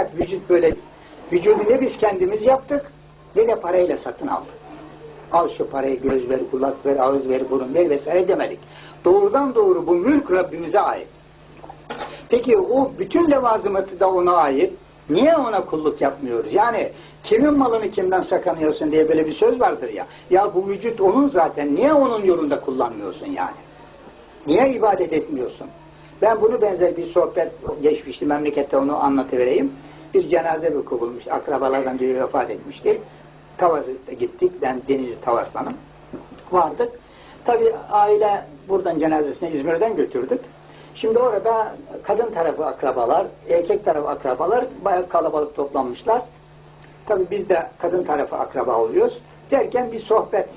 Fakat vücut böyle, vücudu ne biz kendimiz yaptık ne de parayla satın aldık. Al şu parayı göz ver, kulak ver, ağız ver, burun ver vesaire demedik. Doğrudan doğru bu mülk Rabbimize ait. Peki o bütün levazımatı da ona ait. Niye ona kulluk yapmıyoruz? Yani kimin malını kimden sakanıyorsun diye böyle bir söz vardır ya. Ya bu vücut onun zaten. Niye onun yolunda kullanmıyorsun yani? Niye ibadet etmiyorsun? Ben bunu benzer bir sohbet geçmişti memlekette onu anlatıvereyim. Bir cenaze vuku bulmuş. Akrabalardan biri vefat etmiştir. Tavas'a gittik. Ben Denizli Tavaslanım. Vardık. Tabi aile buradan cenazesini İzmir'den götürdük. Şimdi orada kadın tarafı akrabalar, erkek tarafı akrabalar bayağı kalabalık toplanmışlar. Tabi biz de kadın tarafı akraba oluyoruz. Derken bir sohbet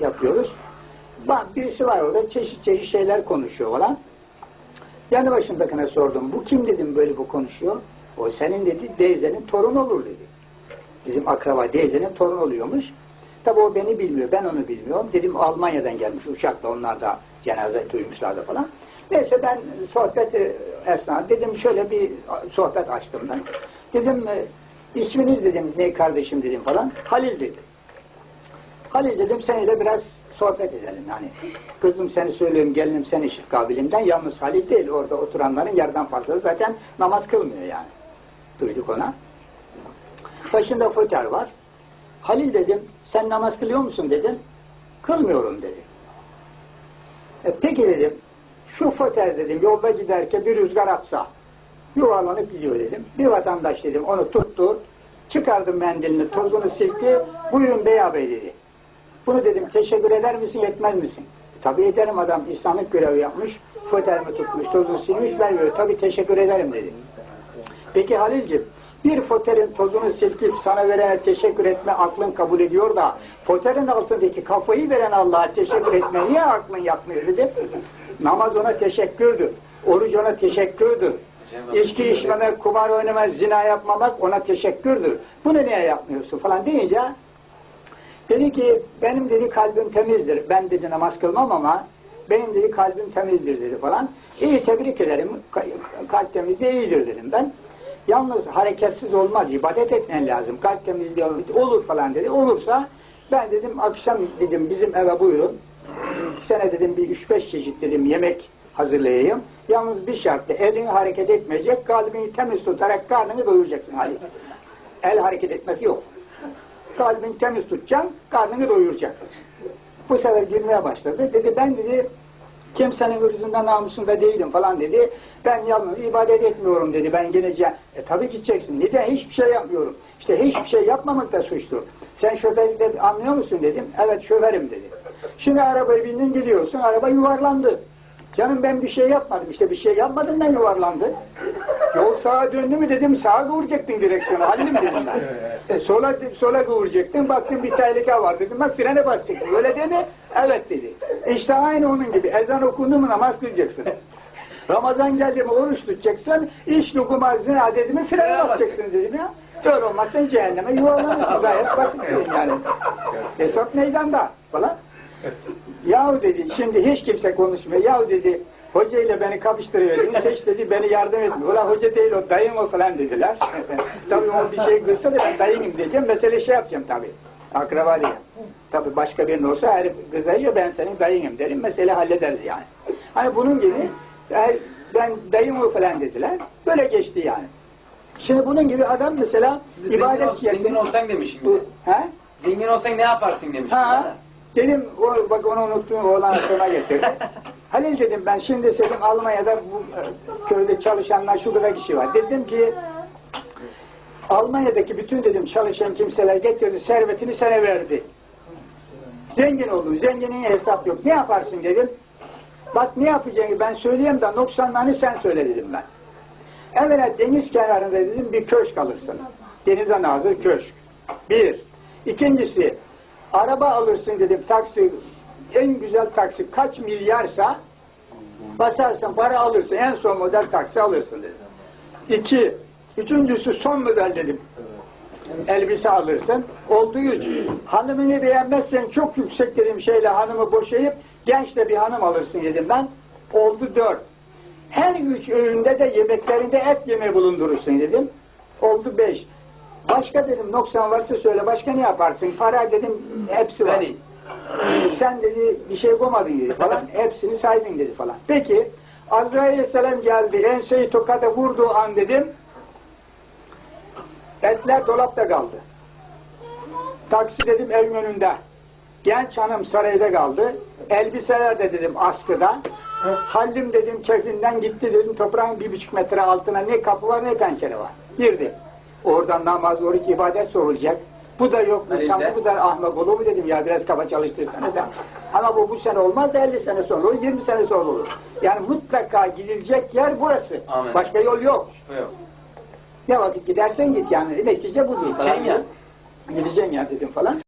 yapıyoruz. Birisi var orada çeşit çeşit şeyler konuşuyor falan. Yanı başındakine sordum. Bu kim dedim böyle bu konuşuyor. O senin dedi Deyze'nin torun olur dedi. Bizim akraba Deyze'nin torun oluyormuş. Tabi o beni bilmiyor. Ben onu bilmiyorum. Dedim Almanya'dan gelmiş uçakla onlar da cenaze duymuşlardı falan. Neyse ben sohbet e, esnasında dedim şöyle bir sohbet açtım ben. Dedim e, isminiz dedim ne kardeşim dedim falan. Halil dedi. Halil dedim seninle biraz sohbet edelim yani. Kızım seni söylüyorum gelinim sen işit kabilimden yalnız Halil değil orada oturanların yarıdan fazlası zaten namaz kılmıyor yani. Duyduk ona. Başında foter var. Halil dedim sen namaz kılıyor musun dedim. Kılmıyorum dedi. E, peki dedim şu foter dedim yolda giderken bir rüzgar atsa yuvarlanıp gidiyor dedim. Bir vatandaş dedim onu tuttu çıkardım mendilini tozunu silkti buyurun bey ağabey dedi. Bunu dedim teşekkür eder misin yetmez misin? Tabii ederim adam insanlık görevi yapmış foterimi tutmuş tozunu silmiş vermiyor. Tabii teşekkür ederim dedi. Peki Halil'ciğim bir foterin tozunu silkip sana verene teşekkür etme aklın kabul ediyor da foterin altındaki kafayı veren Allah'a teşekkür etme niye aklın yapmıyor dedim. Namaz ona teşekkürdür. Oruç ona teşekkürdür. İçki içmemek, kumar oynamak, zina yapmamak ona teşekkürdür. Bunu niye yapmıyorsun falan deyince dedi ki benim dedi kalbim temizdir. Ben dedi namaz kılmam ama benim dedi kalbim temizdir dedi falan. İyi tebrik ederim. Kalp temizliği iyidir dedim ben. Yalnız hareketsiz olmaz. ibadet etmen lazım. Kalp temizliği olur falan dedi. Olursa ben dedim akşam dedim bizim eve buyurun. Sene dedim bir üç beş çeşit dedim yemek hazırlayayım. Yalnız bir şartla elini hareket etmeyecek, kalbini temiz tutarak karnını doyuracaksın Ali. El hareket etmesi yok. Kalbini temiz tutacaksın, karnını doyuracaksın. Bu sefer gülmeye başladı. Dedi ben dedi kimsenin ırzında namusunda değilim falan dedi. Ben yalnız ibadet etmiyorum dedi. Ben geleceğim. E tabii gideceksin. Neden? Hiçbir şey yapmıyorum. İşte hiçbir şey yapmamak da suçtur. Sen şoförlükte anlıyor musun dedim. Evet şoförüm dedi. Şimdi arabaya bindin gidiyorsun. Araba yuvarlandı. Canım ben bir şey yapmadım. İşte bir şey yapmadım ben yuvarlandı. Yol sağa döndü mü dedim sağa kıvıracaktın direksiyonu. Halil mi dedim ben. E, sola, sola kıvıracaktın. Baktım bir tehlike var dedim. Ben frene basacaktım. Öyle mi? Evet dedi. İşte aynı onun gibi. Ezan okundu mu namaz kılacaksın. Ramazan geldi mi oruç tutacaksın. İş kumar zina dedi mi frene basacaksın dedim ya. Öyle olmazsa cehenneme yuvarlanırsın. Gayet basit dedim yani. Hesap meydanda falan. Yahu dedi şimdi hiç kimse konuşmuyor. Yahu dedi hoca ile beni kapıştırıyor. Hiç dedi beni yardım etmiyor. Ulan hoca değil o dayım o falan dediler. tabii o bir şey kızsa da ben dayınım diyeceğim. Mesele şey yapacağım tabii. Akraba diye. Tabii başka birinin olsa herif kızıyor ben senin dayınım derim. Mesele hallederiz yani. Hani bunun gibi ben dayım o falan dediler. Böyle geçti yani. Şimdi bunun gibi adam mesela Zengin, ibadet ol, zengin olsan demiş. Bu, he? Zengin olsan ne yaparsın demiş. Ha, dedim, o, bak onu unuttum, oğlan aklına getirdi. Halil dedim ben şimdi dedim Almanya'da bu e, köyde çalışanlar şu kadar kişi var. Dedim ki Almanya'daki bütün dedim çalışan kimseler getirdi servetini sana verdi. Zengin oldun, zenginin hesap yok. Ne yaparsın dedim. Bak ne yapacağını ben söyleyeyim de noksanlarını sen söyle dedim ben. Evvela deniz kenarında dedim bir köşk alırsın. Denize nazır köşk. Bir. İkincisi araba alırsın dedim taksi en güzel taksi kaç milyarsa basarsın para alırsın en son model taksi alırsın dedim. İki. Üçüncüsü son model dedim. Elbise alırsın. Oldu üç. Hanımını beğenmezsen çok yüksek dedim şeyle hanımı boşayıp genç de bir hanım alırsın dedim ben. Oldu dört. Her üç öğünde de yemeklerinde et yemeği bulundurursun dedim. Oldu beş. Başka dedim noksan varsa söyle başka ne yaparsın? Para dedim hepsi var. Beni. Sen dedi bir şey koymadın dedi falan. Hepsini saydın dedi falan. Peki Azrail Aleyhisselam geldi. Enseyi tokada vurduğu an dedim. Etler dolapta kaldı. Taksi dedim evin önünde. Genç hanım sarayda kaldı. Elbiseler de dedim askıda. Hallim dedim kefinden gitti dedim toprağın bir buçuk metre altına ne kapı var ne pencere var. Girdi. Oradan namaz, oruç, ibadet sorulacak. Bu da yok mu? Sen bu kadar ahmak olur mu dedim ya biraz kafa çalıştırsana sen. Ama bu bu sene olmaz da 50 sene sonra olur, 20 sene sonra olur. Yani mutlaka gidilecek yer burası. Amin. Başka yol yok. Yok. Ne vakit gidersen git yani. Netice budur falan. Gideceğim ya. Gideceğim ya dedim falan.